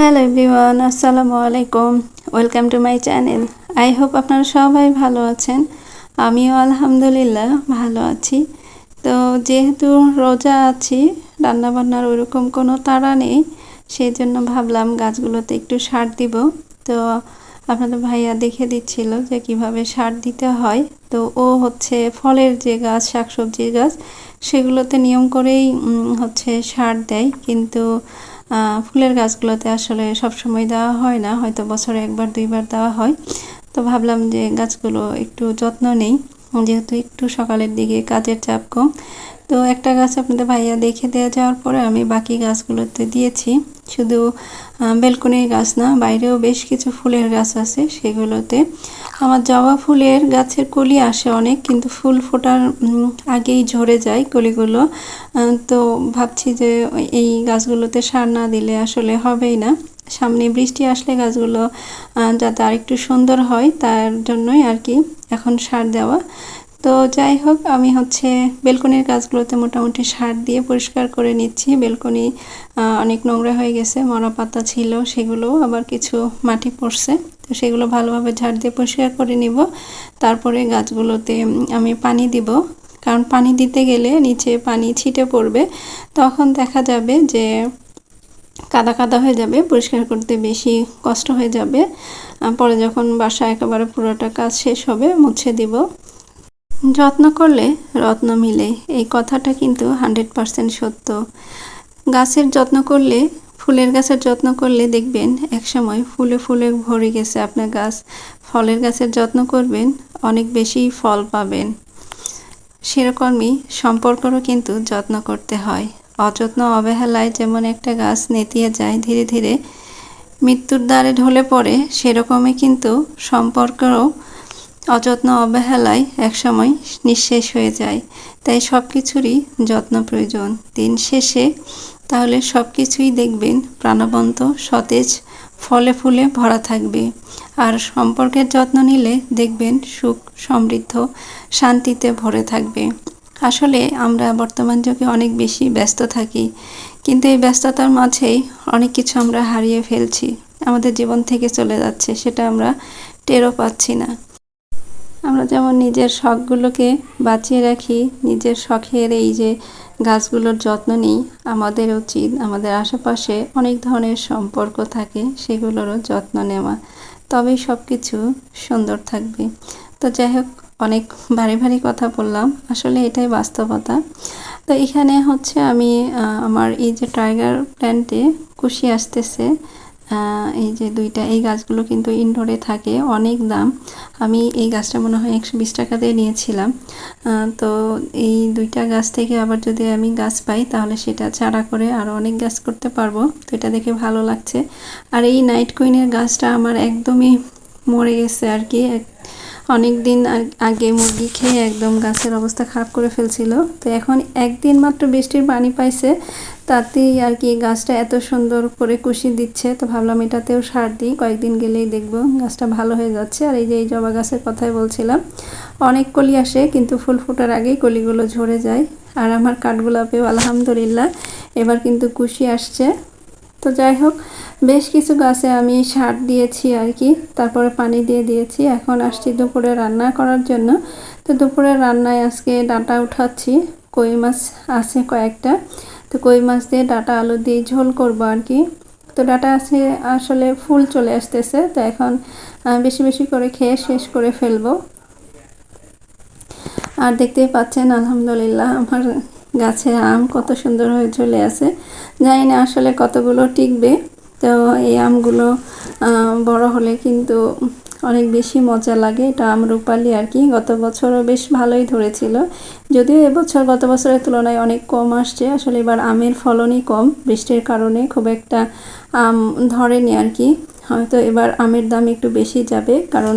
Hello everyone, আসসালামু আলাইকুম। Welcome to my channel. I hope আপনারা সবাই ভালো আছেন। আমিও আলহামদুলিল্লাহ ভালো আছি। তো যেহেতু রোজা আছি, রান্নাবান্নার ওরকম কোনো তাড়া নেই, সেই জন্য ভাবলাম গাছগুলোতে একটু সার দিব। তো আপনাদের ভাইয়া দেখে দিচ্ছিল যে কীভাবে সার দিতে হয়। তো ও হচ্ছে ফলের যে গাছ, শাকসবজির গাছ, সেগুলোতে নিয়ম করেই হচ্ছে সার দেয়। কিন্তু ফুলের গাছগুলোতে আসলে সব সময় দেওয়া হয় না, হয়তো বছরে একবার, দুইবার দেওয়া হয়। তো ভাবলাম যে গাছগুলো একটু যত্ন নেই, যেহেতু একটু সকালের দিকে কাজের চাপ কম তো একটা গাছ আপনাদের ভাইয়া দেখে দেওয়া যাওয়ার পরে আমি বাকি গাছগুলোতে দিয়েছি। শুধু বেলকনির গাছ না, বাইরেও বেশ কিছু ফুলের গাছ আছে সেগুলোতে। আমার জবা ফুলের গাছের কলি আসে অনেক, কিন্তু ফুল ফোটার আগেই ঝরে যায় কলিগুলো। তো ভাবছি যে এই গাছগুলোতে সার না দিলে আসলে হবেই না। সামনে বৃষ্টি আসলে গাছগুলো যাতে আরেকটু সুন্দর হয়, তার জন্যই আর কি এখন সার দেওয়া। তো যাই হোক, আমি হচ্ছে বেলকনির গাছগুলোতে মোটামুটি সার দিয়ে পরিষ্কার করে নিচ্ছি। বেলকনি অনেক নোংরা হয়ে গেছে মরা পাতা ছিল, সেগুলো আবার কিছু মাটি পড়ছে। তো সেগুলো ভালোভাবে ঝাড় দিয়ে পরিষ্কার করে নিব। তারপরে গাছগুলোতে আমি পানি দিব। কারণ পানি দিতে গেলে নিচে পানি ছিটে পড়বে। তখন দেখা যাবে যে কাদা কাদা হয়ে যাবে, পরিষ্কার করতে বেশি কষ্ট হয়ে যাবে। পরে যখন বাসা একেবারে পুরোটা কাজ শেষ হবে, মুছে দিব। যত্ন করলে রত্ন মিলে। এই কথাটা কিন্তু হান্ড্রেড পারসেন্ট সত্য। গাছের যত্ন করলে, ফুলের গাছের যত্ন করলে দেখবেন একসময় ফুলে ফুলে ভরে গেছে আপনার গাছ। ফলের গাছের যত্ন করবেন, অনেক বেশি ফল পাবেন। সেরকমই সম্পর্করও কিন্তু যত্ন করতে হয়। অযত্ন অবহেলায় যেমন একটা গাছ নেতিয়ে যায়, ধীরে ধীরে মৃত্যুর দ্বারে ঢলে পড়ে, সেরকমই কিন্তু সম্পর্কও অযত্ন অবহেলায় একসময় নিঃশেষ হয়ে যায়। তাই সব কিছুরই যত্ন প্রয়োজন। দিন শেষে তাহলে সব কিছুই দেখবেন প্রাণবন্ত, সতেজ, ফলে ফুলে ভরা থাকবে। আর সম্পর্কের যত্ন নিলে দেখবেন সুখ, সমৃদ্ধ, শান্তিতে ভরে থাকবে। আসলে আমরা বর্তমান যুগে অনেক বেশি ব্যস্ত থাকি, কিন্তু এই ব্যস্ততার মাঝেই অনেক কিছু আমরা হারিয়ে ফেলছি। আমাদের জীবন থেকে চলে যাচ্ছে, সেটা আমরা টেরও পাচ্ছি না। আমরা যেমন নিজের শখগুলোকে বাঁচিয়ে রাখি, নিজের শখের এই যে গাছগুলোর যত্ন নিই, আমাদের উচিত, আমাদের আশেপাশে অনেক ধরনের সম্পর্ক থাকে, সেগুলোরও যত্ন নেওয়া। তবেই সব কিছু সুন্দর থাকবে। তো যাই হোক, অনেক ভারী ভারী কথা বললাম। আসলে এটাই বাস্তবতা। তো এখানে হচ্ছে আমি আমার এই যে টাইগার প্ল্যান্টে কুশি আসতেছে। এই যে দুইটা, এই গাছগুলো কিন্তু ইনডোরে থাকে, অনেক দাম। আমি এই গাছটা মনে হয় একশো বিশ টাকা দিয়ে নিয়েছিলাম। তো এই দুইটা গাছ থেকে আবার যদি আমি গাছ পাই, তাহলে সেটা চারা করে আরও অনেক গাছ করতে পারব। তো এটা দেখে ভালো লাগছে। আর এই নাইট কুইনের গাছটা আমার একদমই মরে গেছে আর কি, এক- অনেক দিন আগে মুরগি খেয়ে একদম গাছের অবস্থা খারাপ করে ফেলছিল। তো এখন একদিন মাত্র বৃষ্টির পানি পাইছে, তাতেই আর কি গাছটা এত সুন্দর করে কুশি দিচ্ছে। তো ভাবলাম এটাতেও সার দিই, কয়েকদিন গেলেই দেখব গাছটা ভালো হয়ে যাচ্ছে। আর এই যে এই জবা গাছের কথাই বলছিলাম, অনেক কলি আসে, কিন্তু ফুল ফোটার আগেই কলিগুলো ঝরে যায়। আর আমার কাঠগোলাপেও আলহামদুলিল্লাহ, এবার কিন্তু কুশি আসছে। তো যাই হোক, বেশ কিছু গাছে আমি সার দিয়েছি আর কি। তারপরে পানি দিয়ে দিয়েছি। এখন আসছি দুপুরে রান্না করার জন্য। তো দুপুরে রান্নায় আজকে ডাঁটা উঠাচ্ছি। কই মাছ আছে কয়েকটা। তো কই মাছ দিয়ে ডাঁটা আলু দিয়ে ঝোল করব আর কি। তো ডাঁটা আছে, আসলে ফুল চলে আসতেছে। তো এখন বেশি বেশি করে খেয়ে শেষ করে ফেলব। আর দেখতেই পাচ্ছেন, আলহামদুলিল্লাহ, আমার গাছে আম কত সুন্দর হয়ে চলে আছে। জানি না আসলে কতগুলো টিকবে। তো এই আমগুলো বড় হলে কিন্তু অনেক বেশি মজা লাগে। এটা আম রূপালি আর কি। গত বছরও বেশ ভালোই ধরেছিল। যদিও এবছর গত বছরের তুলনায় অনেক কম আসছে। আসলে এবার আমের ফলনই কম। বৃষ্টির কারণে খুব একটা আম ধরেনি আর কি। হয়তো এবার আমের দাম একটু বেশি যাবে। কারণ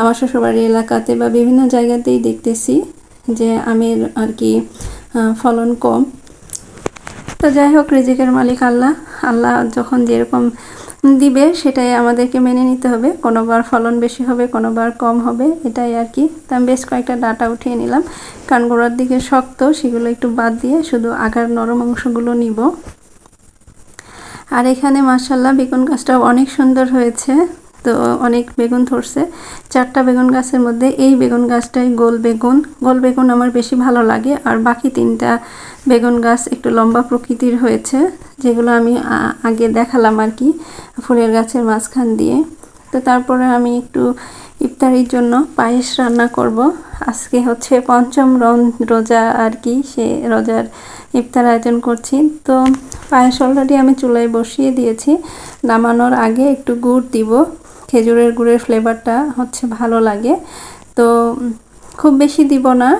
আমার শ্বশুরবাড়ির এলাকাতে বা বিভিন্ন জায়গাতেই দেখতেছি যে আমের আর কি ফলন কম। তো যাই হোক, রিজিকের মালিক আল্লাহ। আল্লাহ যখন যেরকম দিবে, সেটাই আমাদেরকে মেনে নিতে হবে। কোনোবার ফলন বেশি হবে, কোনোবার কম হবে, এটাই আর কি। তা আমি বেশ কয়েকটা ডাটা উঠিয়ে নিলাম। কারণ গোড়ার দিকে শক্ত, সেগুলো একটু বাদ দিয়ে শুধু আগার নরম অংশগুলো নিব। আর এখানে মাসাল্লাহ বেগুন গাছটাও অনেক সুন্দর হয়েছে। তো অনেক বেগুন ধরছে। চারটা বেগুন গাছের মধ্যে এই বেগুন গাছটাই গোল বেগুন। গোল বেগুন আমার বেশি ভালো লাগে। আর বাকি তিনটা বেগুন গাছ একটু লম্বা প্রকৃতির হয়েছে, যেগুলো আমি আগে দেখালাম আর কি ফুলের গাছের মাঝখান দিয়ে। তো তারপরে আমি একটু ইফতারির জন্য পায়েস রান্না করব। আজকে হচ্ছে পঞ্চম রোজা আর কি, সে রোজার ইফতার আয়োজন করছি। তো পায়েস অলরেডি আমি চুলায় বসিয়ে দিয়েছি। নামানোর আগে একটু গুড় দিব। খেজুরের গুড়ের ফ্লেভারটা হচ্ছে ভালো লাগে। তো খুব বেশি দিব না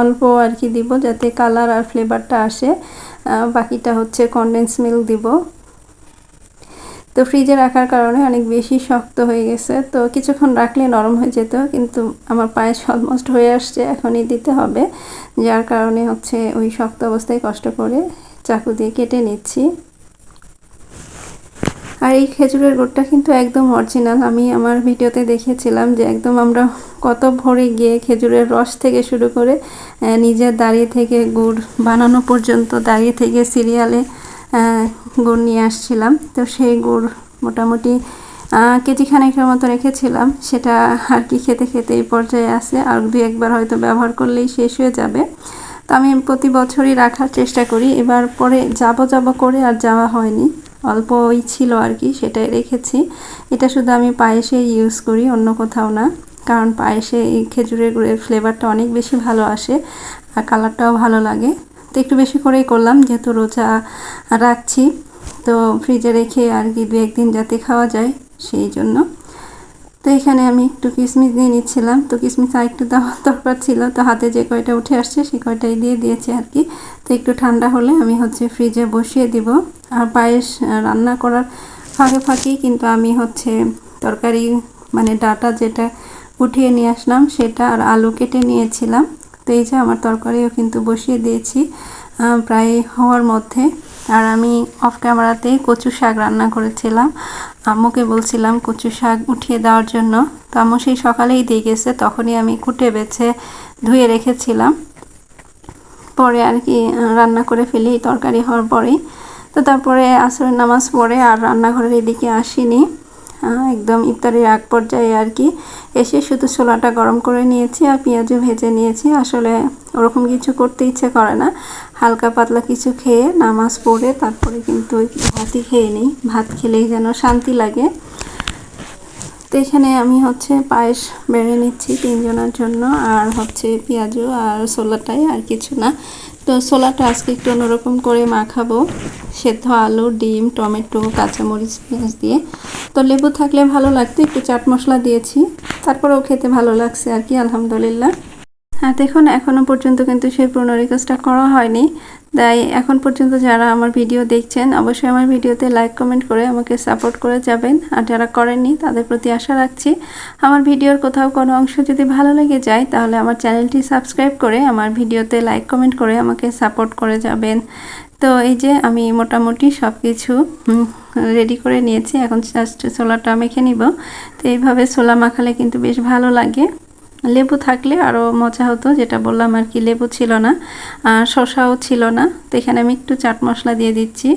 অল্প আর কি দিব যাতে কালার আর ফ্লেভারটা আসে। বাকিটা হচ্ছে কনডেন্স মিল্ক দিব। তো ফ্রিজে রাখার কারণে অনেক বেশি শক্ত হয়ে গেছে। তো কিছুক্ষণ রাখলে নরম হয়ে যেত, কিন্তু আমার পায়েস অলমোস্ট হয়ে আসছে, এখনই দিতে হবে। যার কারণে হচ্ছে ওই শক্ত অবস্থায় কষ্ট করে চাকু দিয়ে কেটে নিচ্ছি। আর এই খেজুরের গুড়টা কিন্তু একদম অরিজিনাল আমি আমার ভিডিওতে দেখেছিলাম যে একদম আমরা কত ভরে গিয়ে খেজুরের রস থেকে শুরু করে নিজের দাঁড়িয়ে থেকে গুড় বানানো পর্যন্ত দাঁড়িয়ে থেকে সিরিয়ালে গুড় নিয়ে আসছিলাম। তো সেই গুড় মোটামুটি কেজি খানেকের মতো রেখেছিলাম। সেটা আর কি খেতে খেতে এই পর্যায়ে আছে। আর দু একবার হয়তো ব্যবহার করলেই শেষ হয়ে যাবে। তো আমি প্রতি বছরই রাখার চেষ্টা করি। এবার পরে যাব যাব করে আর যাওয়া হয়নি। অল্প ওই ছিল আর কি, সেটাই রেখেছি। এটা শুধু আমি পায়েসে ইউজ করি, অন্য কোথাও না। কারণ পায়েসে এই খেজুরের গুড়ের ফ্লেভারটা অনেক বেশি ভালো আসে আর কালারটাও ভালো লাগে। তো একটু বেশি করেই করলাম, যেহেতু রোজা রাখছি। তো ফ্রিজে রেখে আর কি দু একদিন যাতে খাওয়া যায়। সেই জন্য। তো এখানে আমি একটু কিশমিশ দিয়ে নিচ্ছিলাম। তো কিশমিশ আর একটু দেওয়ার দরকার ছিল। তো হাতে যে কয়টা উঠে আসছে সেই কয়টাই দিয়ে দিয়েছি আর কি। তো একটু ঠান্ডা হলে আমি হচ্ছে ফ্রিজে বসিয়ে দিব। আর পায়েস রান্না করার ফাঁকে ফাঁকেই কিন্তু আমি হচ্ছে তরকারি মানে ডাটা যেটা উঠিয়ে নিয়ে আসলাম সেটা আর আলু কেটে নিয়েছিলাম। তো এই যে আমার তরকারিও কিন্তু বসিয়ে দিয়েছি প্রায় হওয়ার মধ্যে। আর আমি অফ ক্যামেরাতে কচু শাক রান্না করেছিলাম। আম্মুকে বলছিলাম কচু শাক উঠিয়ে দেওয়ার জন্য। তো আম্মু সেই সকালেই দিয়ে গেছে, তখনই আমি কুটে বেছে ধুয়ে রেখেছিলাম। পরে আর কি রান্না করে ফেলি, তরকারি হওয়ার পরেই। তো তারপরে আসরের নামাজ পড়ে আর রান্নাঘরের এদিকে আসিনি। একদম ইফতারের আগ পর্যায়ে আর কি। এসে শুধু ছোলাটা গরম করে নিয়েছি আর পেঁয়াজও ভেজে নিয়েছি। আসলে ওরকম কিছু করতে ইচ্ছে করে না। হালকা পাতলা কিছু খেয়ে নামাজ পড়ে তারপরে কিন্তু ভাতই খেয়ে নিই। ভাত খেলেই যেন শান্তি লাগে। তো এখানে আমি হচ্ছে পায়েস বেড়ে নিচ্ছি তিনজনের জন্য। আর হচ্ছে পেঁয়াজু আর ছোলাটাই আর কিছু না। তো ছোলাটা আজকে একটু অন্যরকম করে মাখাবো। সেদ্ধ আলু, ডিম, টমেটো, কাঁচামরিচ, পেঁয়াজ দিয়ে। তো লেবু থাকলে ভালো লাগতো, একটু চাট মশলা দিয়েছি। তারপরেও খেতে ভালো লাগছে আর কি, আলহামদুলিল্লাহ। হ্যাঁ দেখুন এখনও পর্যন্ত কিন্তু সেই পুরনো রিকোয়েস্টটা করা হয়নি। তাই এখন পর্যন্ত যারা আমার ভিডিও দেখছেন, অবশ্যই আমার ভিডিওতে লাইক কমেন্ট করে আমাকে সাপোর্ট করে যাবেন। আর যারা করেননি, তাদের প্রতি আশা রাখছি, আমার ভিডিওর কোথাও কোনো অংশ যদি ভালো লেগে যায়, তাহলে আমার চ্যানেলটি সাবস্ক্রাইব করে আমার ভিডিওতে লাইক কমেন্ট করে আমাকে সাপোর্ট করে যাবেন। তো এই যে আমি মোটামুটি সব কিছু রেডি করে নিয়েছি। এখন জাস্ট ছোলাটা মেখে নিব। তো এইভাবে ছোলা মাখালে কিন্তু বেশ ভালো লাগে। লেবু থাকলে আরও মজা হতো, যেটা বললাম আর কি, লেবু ছিল না, আর শশাও ছিল না, তো এখানে আমি একটু চাট মশলা দিয়ে দিচ্ছি।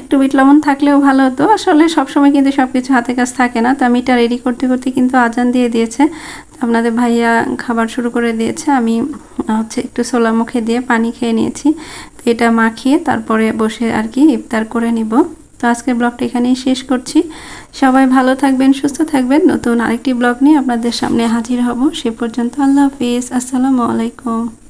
একটু বিট লবণ থাকলেও ভালো হতো, আসলে সবসময় কিন্তু সব কিছু হাতে কাজ থাকে না, তো আমি এটা রেডি করতে করতে কিন্তু আজান দিয়ে দিয়েছে। আপনাদের ভাইয়া খাবার শুরু করে দিয়েছে, আমি হচ্ছে একটু সোলা মুখে দিয়ে পানি খেয়ে নিয়েছি এটা মাখিয়ে তারপরে বসে আর কি ইফতার করে নিব। তো আজকের ব্লগটা এখানেই শেষ করছি। সবাই ভালো থাকবেন, সুস্থ থাকবেন। নতুন আরেকটি ব্লগ নিয়ে আপনাদের সামনে হাজির হব। সে পর্যন্ত আল্লাহ হাফিজ। আসসালামু আলাইকুম।